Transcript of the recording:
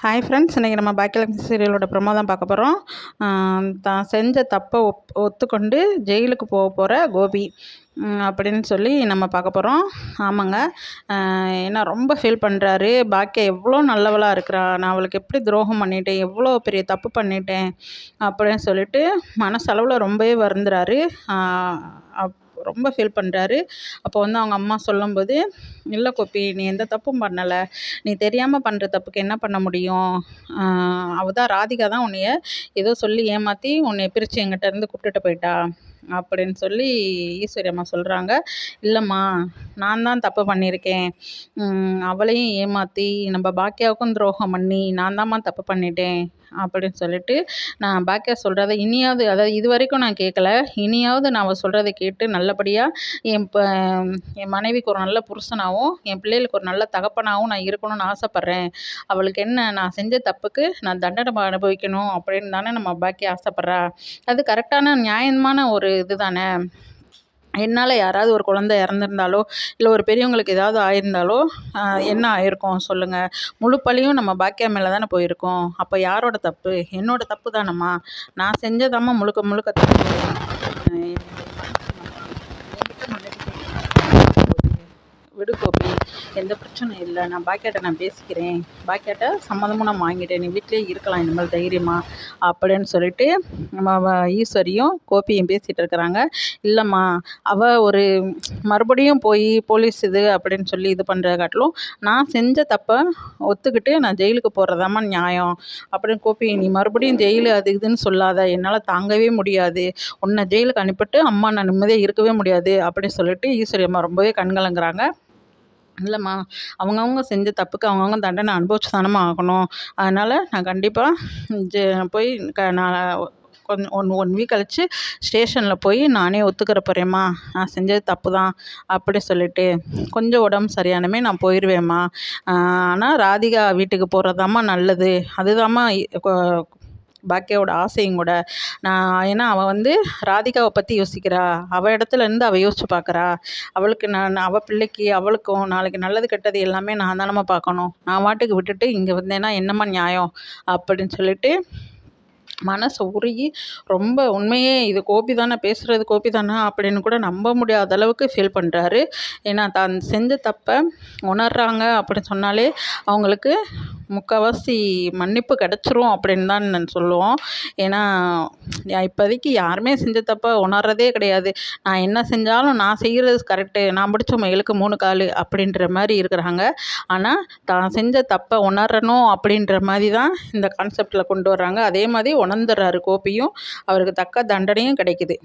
Hi friends இன்றைக்கி நம்ம Baakiyalakshmi சீரியலோட promo தான் பார்க்க போகிறோம் தான் செஞ்ச தப்பை ஒப் ஒத்துக்கொண்டு ஜெயிலுக்கு போக போகிற கோபி அப்படின்னு சொல்லி நம்ம பார்க்க போகிறோம் ஆமாங்க. ஏன்னா ரொம்ப ஃபீல் பண்ணுறாரு பாக்கியா எவ்வளோ நல்லவளாக இருக்கிறா. நான் அவளுக்கு எப்படி துரோகம் பண்ணிட்டேன்? எவ்வளோ பெரிய தப்பு பண்ணிட்டேன்? அப்படின்னு சொல்லிட்டு மனசளவில் ரொம்பவே வருந்துறாரு. அப் ரொம்ப ஃபீல் பண்ணுறாரு அப்போ வந்து அவங்க அம்மா சொல்லும்போது இல்லை கோப்பி நீ எந்த தப்பும் பண்ணலை. நீ தெரியாமல் பண்ணுற தப்புக்கு என்ன பண்ண முடியும்? அவள் தான் ராதிகா தான் உன்னைய ஏதோ சொல்லி ஏமாற்றி உன்னை பிரித்து எங்கிட்ட இருந்து கூப்பிட்டுட்டு போயிட்டா. அப்படின்னு சொல்லி ஈஸ்வரி அம்மா சொல்கிறாங்க இல்லைம்மா நான் தான் தப்பு பண்ணியிருக்கேன். அவளையும் ஏமாற்றி நம்ம பாக்கியாவுக்கும் துரோகம் பண்ணி நான் தான்ம்மா தப்பு பண்ணிட்டேன். அப்படின்னு சொல்லிட்டு நான் பாக்கியா சொல்கிறத இனியாவது அதாவது இது வரைக்கும் நான் கேட்கல இனியாவது நான் அவள் சொல்கிறத கேட்டு நல்லபடியாக என் இப்போ என் மனைவிக்கு ஒரு நல்ல புருஷனாகவும் என் பிள்ளைகளுக்கு ஒரு நல்ல தகப்பனாகவும் நான் இருக்கணும்னு ஆசைப்பட்றேன். அவளுக்கு என்ன நான் செஞ்ச தப்புக்கு நான் தண்டனை அனுபவிக்கணும் அப்படின்னு தானே நம்ம பாக்கியா ஆசைப்பட்றா. அது கரெக்டான நியாயமான ஒரு இது தானே. என்னால் யாராவது ஒரு குழந்த இறந்துருந்தாலோ இல்லை ஒரு பெரியவங்களுக்கு ஏதாவது ஆயிருந்தாலோ என்ன ஆயிருக்கும் சொல்லுங்கள் முழு பழியும் நம்ம பாக்கியா மேலே தானே போயிருக்கோம். அப்போ யாரோட தப்பு? என்னோட தப்பு தானம்மா நான் செஞ்சதாம்மா முழுக்க முழுக்க தப்பு. விடுகோப்பி எந்த பிரச்சனையும் இல்லை. நான் பாக்கியாட்ட நான் பேசிக்கிறேன். பாக்கியாட்ட சம்மதமும் நான் வாங்கிட்டேன். நீ வீட்டிலே இருக்கலாம். இனிமேல் தைரியமாக அப்படின்னு சொல்லிட்டு நம்ம ஈஸ்வரியும் கோபியும் பேசிகிட்டு இருக்கிறாங்க. இல்லைம்மா அவள் ஒரு மறுபடியும் போய் போலீஸ் இது அப்படின்னு சொல்லி இது பண்ணுறத காட்டிலும் நான் செஞ்ச தப்பை ஒத்துக்கிட்டு நான் ஜெயிலுக்கு போகிறதாம்மா நியாயம். அப்படின்னு கோபி நீ மறுபடியும் ஜெயிலு அது இதுன்னு சொல்லாத. என்னால் தாங்கவே முடியாது. உன்னை ஜெயிலுக்கு அனுப்பிட்டு அம்மா நான் நிம்மதியாக இருக்கவே முடியாது அப்படின்னு சொல்லிட்டு ஈஸ்வரி அம்மா ரொம்பவே கண்கலங்குறாங்க. இல்லைம்மா. அவங்கவுங்க செஞ்ச தப்புக்கு அவங்கவுங்க தண்டனை அனுபவிச்சு தானம்மா ஆகணும். அதனால் நான் கண்டிப்பாக ஜெ போய் க நான் கொஞ்சம் ஒன் ஒன் வீக் கழித்து ஸ்டேஷனில் போய் நானே ஒத்துக்கிற போகிறேம்மா நான் செஞ்சது தப்பு தான் அப்படி சொல்லிட்டு கொஞ்சம் உடம்பு சரியானமே நான் போயிடுவேம்மா ஆனால் ராதிகா வீட்டுக்கு போகிறதாம்மா நல்லது. அதுதாம்மா பாக்கியாவோட ஆசையும் கூட நான் ஏன்னா அவள் வந்து ராதிகாவை பற்றி யோசிக்கிறா. அவள் இடத்துல இருந்து அவள் யோசிச்சு பார்க்குறா அவளுக்கு நான் அவள் பிள்ளைக்கு அவளுக்கும் நாளைக்கு நல்லது கெட்டது எல்லாமே நான் தானம்மா பார்க்கணும் நான் பாட்டுக்கு விட்டுட்டு இங்கே வந்தேன்னா என்னம்மா நியாயம்? அப்படின்னு சொல்லிட்டு மனசு உருகி ரொம்ப உண்மையே இது கோபி தானே பேசுகிறது கோபி தானே அப்படின்னு கூட நம்ப முடியாத அளவுக்கு ஃபீல் பண்ணுறாரு ஏன்னா தான் செஞ்ச தப்பை உணர்றாங்க அப்படின்னு சொன்னாலே அவங்களுக்கு முக்கால்வாசி மன்னிப்பு கிடச்சிரும் அப்படின்னு தான் நான் சொல்லுவோம். ஏன்னா இப்போதைக்கு யாருமே செஞ்ச தப்பை உணர்றதே கிடையாது. நான் என்ன செஞ்சாலும் நான் செய்கிறது கரெக்டு நான் பிடிச்ச முயலுக்கு மூணு கால் அப்படின்ற மாதிரி இருக்கிறாங்க. ஆனால் தான் செஞ்ச தப்பை உணரணும் அப்படின்ற மாதிரி தான் இந்த கான்செப்டில் கொண்டு வர்றாங்க. அதே மாதிரி உணர்ந்துடுறாரு கோபியும். அவருக்கு தக்க தண்டனையும் கிடைக்குது.